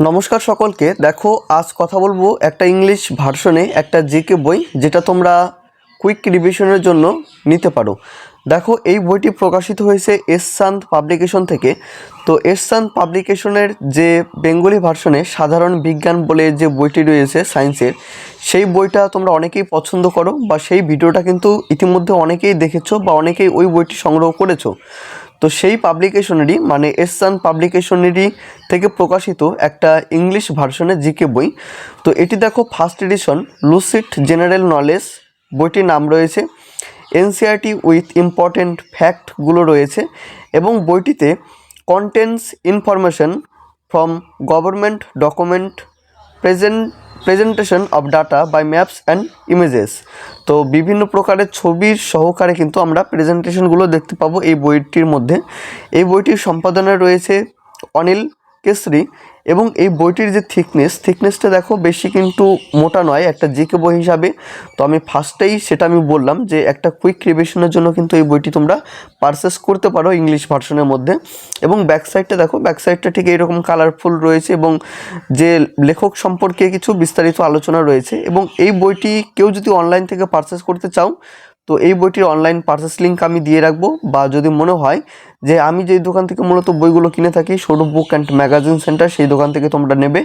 নমস্কার সকলকে। দেখো, আজ কথা বলব একটা ইংলিশ ভার্সনে একটা জিকে বই, যেটা তোমরা কুইক রিভিশনের জন্য নিতে পারো। দেখো, এই বইটি প্রকাশিত হয়েছে এসান্ত পাবলিকেশন থেকে। তো এসান্ত পাবলিকেশনের যে বেঙ্গলি ভার্সনে সাধারণ বিজ্ঞান বলে যে বইটি রয়েছে সায়েন্সের, সেই বইটা তোমরা অনেকেই পছন্দ করো বা সেই ভিডিওটা কিন্তু ইতিমধ্যে অনেকেই দেখেছ বা অনেকেই ওই বইটি সংগ্রহ করেছ। তো সেই পাবলিকেশনেরই মানে এসান পাবলিকেশনেরই থেকে প্রকাশিত একটা ইংলিশ ভার্সনের জিকে বই। তো এটি দেখো, first edition Lucid general knowledge, বইটির নাম রয়েছে। এনসিআরটি উইথ ইম্পর্টেন্ট ফ্যাক্টগুলো রয়েছে এবং বইটিতে contents information from government document present presentation of data by maps and images তো বিভিন্ন প্রকারের ছবির সহকারে কিন্তু আমরা প্রেজেন্টেশনগুলো দেখতে পাবো এই বইটির মধ্যে। এই বইটির সম্পাদনা রয়েছে অনিল কেসরি এবং এই বইটির যে থিকনেস থিকনেসটা দেখো বেশি কিন্তু মোটা নয়, একটা জিকে বই হিসাবে। তো আমি ফার্স্টেই সেটা আমি বললাম যে একটা কুইক রিভিশনের জন্য কিন্তু এই বইটি তোমরা পারচেস করতে পারো ইংলিশ ভার্সনের মধ্যে। এবং ব্যাক সাইডটা দেখো ব্যাক সাইডটা ঠিক এরকম কালারফুল রয়েছে এবং যে লেখক সম্পর্কে কিছু বিস্তারিত আলোচনা রয়েছে। এবং এই বইটি কেউ যদি অনলাইন থেকে পারচেস করতে চাও, তো এই বইটির অনলাইন পারচেস লিঙ্ক আমি দিয়ে রাখব বা যদি মনে হয় যে আমি যেই দোকান থেকে মূলত বইগুলো কিনে থাকি Sourav book and magazine centre সেই দোকান থেকে তোমরা নেবে।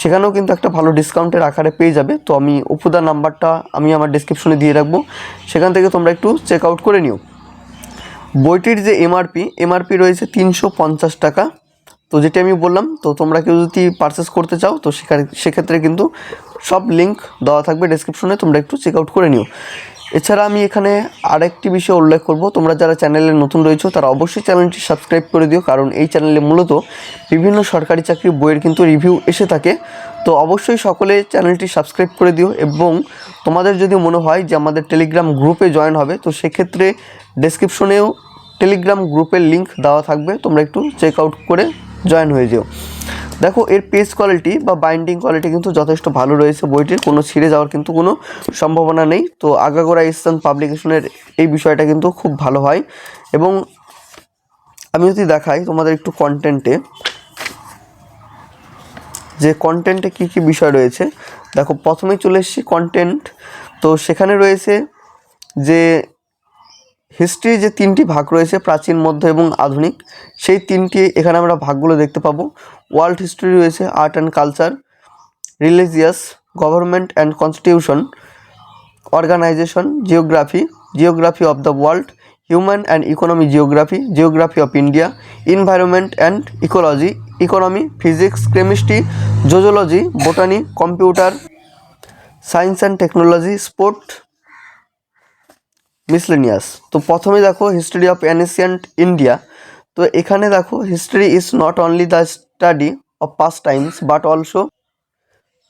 সেখানেও কিন্তু একটা ভালো ডিসকাউন্টের আকারে পেয়ে যাবে। তো আমি অপুদা নাম্বারটা আমি আমার ডিসক্রিপশনে দিয়ে রাখব। সেখান থেকে তোমরা একটু চেক আউট করে নিও। বইটির যে এমআরপি এমআরপি রয়েছে তিনশো পঞ্চাশ টাকা। তো যেটি আমি বললাম, তো তোমরা কেউ যদি পারচেস করতে চাও, তো সেখানে সেক্ষেত্রে কিন্তু সব লিঙ্ক দেওয়া থাকবে ডেসক্রিপশনে তোমরা একটু চেক আউট করে নিও। এছাড়া আমি এখানে আরেকটি বিষয় উল্লেখ করব। তোমরা যারা চ্যানেলে নতুন রয়েছো, তারা অবশ্যই চ্যানেলটি সাবস্ক্রাইব করে দিও, কারণ এই চ্যানেলে মূলত বিভিন্ন সরকারি চাকরির বইয়ের কিন্তু রিভিউ এসে থাকে। তো অবশ্যই সকলে চ্যানেলটি সাবস্ক্রাইব করে দিও এবং তোমাদের যদি মনে হয় যে আমাদের টেলিগ্রাম গ্রুপে জয়েন হবে, তো সেক্ষেত্রে ডেসক্রিপশনেও টেলিগ্রাম গ্রুপের লিঙ্ক দেওয়া থাকবে। তোমরা একটু চেক আউট করে জয়েন হয়ে যেও। দেখো, এর পেজ কোয়ালিটি বা বাইন্ডিং কোয়ালিটি কিন্তু যথেষ্ট ভালো রয়েছে বইটির। কোনো ছিঁড়ে যাওয়ার কিন্তু কোনো সম্ভাবনা নেই। তো আগাগোড়া ইসলাম পাবলিকেশনের এই বিষয়টা কিন্তু খুব ভালো হয়। এবং আমি যদি দেখাই তোমাদের একটু কন্টেন্টে যে কন্টেন্টে কী কী বিষয় রয়েছে। দেখো, প্রথমেই চলে এসেছি কন্টেন্ট তো সেখানে রয়েছে যে হিস্ট্রির যে তিনটি ভাগ রয়েছে, প্রাচীন, মধ্য এবং আধুনিক, সেই তিনটি এখানে আমরা ভাগগুলো দেখতে পাবো। ওয়ার্ল্ড হিস্ট্রি রয়েছে art and culture religious government and constitution organisation geography geography of the world human and economy geography geography of India environment and ecology economy physics chemistry zoology botany computer science and technology sport miscellaneous তো প্রথমে দেখো history of অ্যানিসিয়েন্ট India তো এখানে দেখো history is not only the study of past times but also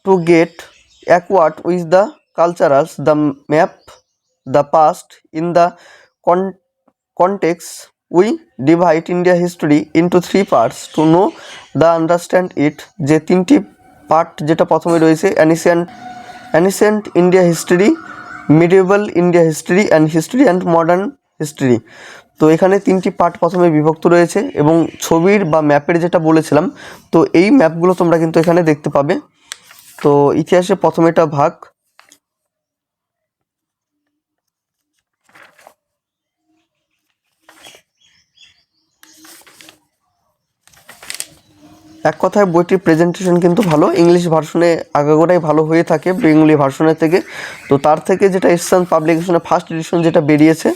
to get awkward with the culturals the map the past in the context we divide India history into three parts to know the understand it যে তিনটি part যেটা প্রথমে রয়েছে ancient ancient India history medieval India history and history and modern history তো এখানে তিনটি part প্রথমে বিভক্ত রয়েছে এবং ছবির বা ম্যাপের যেটা বলেছিলাম, তো এই ম্যাপগুলো তোমরা কিন্তু এখানে দেখতে পাবে। তো ইতিহাসে প্রথমে এটা ভাগ। এক কথায় বইটির প্রেজেন্টেশন কিন্তু ভালো। ইংলিশ ভার্সনে আগাগোড়াই ভালো হয়ে থাকে বেঙ্গলি ভার্সনের থেকে। তো তার থেকে যেটা এসসান পাবলিকেশনের ফার্স্ট এডিশন যেটা বেরিয়েছে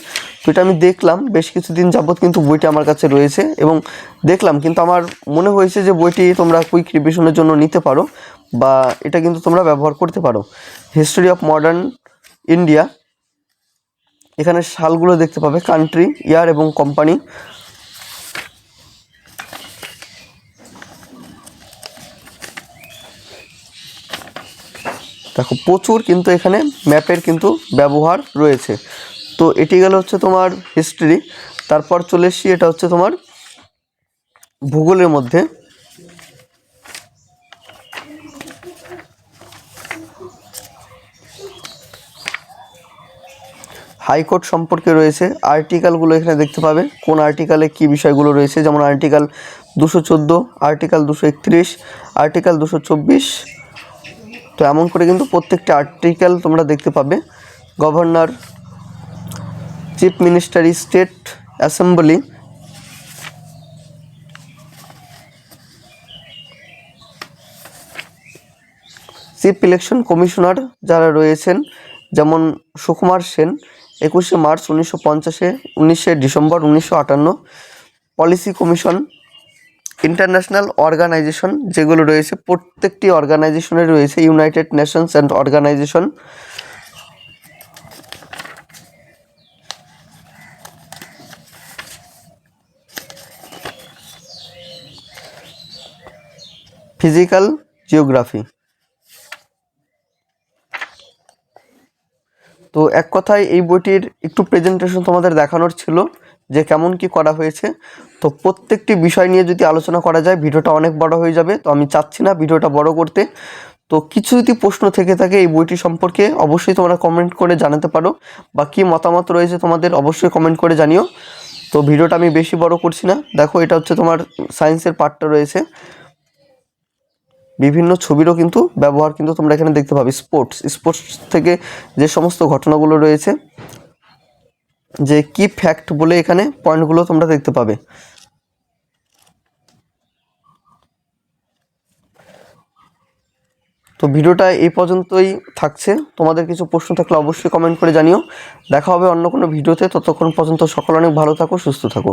তো আমি দেখলাম। বেশ কিছুদিন যাবৎ কিন্তু বইটি আমার কাছে রয়েছে এবং দেখলাম। কিন্তু আমার মনে হয়েছে যে বইটি তোমরা কুইক রিভিশনের জন্য নিতে পারো বা এটা কিন্তু তোমরা ব্যবহার করতে পারো। হিস্টোরি অফ মডার্ন ইন্ডিয়া এখানে সালগুলো দেখতে পাবে। কান্ট্রি ইয়ার এবং কোম্পানি দেখো, প্রচুর কিন্তু এখানে ম্যাপের কিন্তু ব্যবহার রয়েছে। তো এটি গেল হচ্ছে তোমার হিস্ট্রি তারপর চলে এসছি, এটা হচ্ছে তোমার ভূগোলের মধ্যে। হাইকোর্ট সম্পর্কে রয়েছে। আর্টিকেলগুলো এখানে দেখতে পাবে, কোন আর্টিকেলে কি বিষয়গুলো রয়েছে। যেমন আর্টিকেল দুশো চোদ্দ, আর্টিকেল দুশো একত্রিশ, আর্টিকেল দুশো চব্বিশ তো এমন করে কিন্তু প্রত্যেকটি আর্টিকেল তোমরা দেখতে পাবে। Governor chief minister state assembly chief election commissioner যারা রয়েছেন, যেমন সুকুমার সেন, একুশে মার্চ উনিশশো পঞ্চাশে, উনিশে ডিসেম্বর উনিশশো আটান্ন পলিসি কমিশন ইন্টারন্যাশনাল অর্গানাইজেশন, যেগুলো রয়েছে, প্রত্যেকটি অর্গানাইজেশনে রয়েছে United Nations and organisation physical geography তো এক কথায় এই বইটির একটু প্রেজেন্টেশন তোমাদের দেখানোর ছিল। যে কেমন কি করা হয়েছে। তো প্রত্যেকটি বিষয় নিয়ে যদি আলোচনা করা যায়, ভিডিওটা অনেক বড় হয়ে যাবে। তো আমি চাচ্ছি না ভিডিওটা বড় করতে। তো কিছু যদি প্রশ্ন থেকে থাকে এই বইটি সম্পর্কে, অবশ্যই তোমরা কমেন্ট করে জানাতে পারো। বা কী মতামত রয়েছে তোমাদের, অবশ্যই কমেন্ট করে জানিও। তো ভিডিওটা আমি বেশি বড় করছি না। দেখো, এটা হচ্ছে তোমার সায়েন্সের পার্টটা রয়েছে। বিভিন্ন ছবিরও কিন্তু ব্যবহার কিন্তু তোমরা এখানে দেখতে পাবে। স্পোর্টস স্পোর্টস থেকে যে সমস্ত ঘটনাগুলো রয়েছে। যে কি ফ্যাক্ট বলে এখানে পয়েন্টগুলো তোমরা দেখতে পাবে। তো ভিডিওটা এই পর্যন্তই থাকছে। তোমাদের কিছু প্রশ্ন থাকলে অবশ্যই কমেন্ট করে জানিও। দেখা হবে অন্য কোনো ভিডিওতে। ততক্ষণ পর্যন্ত সকল অনেক ভালো থাকো, সুস্থ থাকো।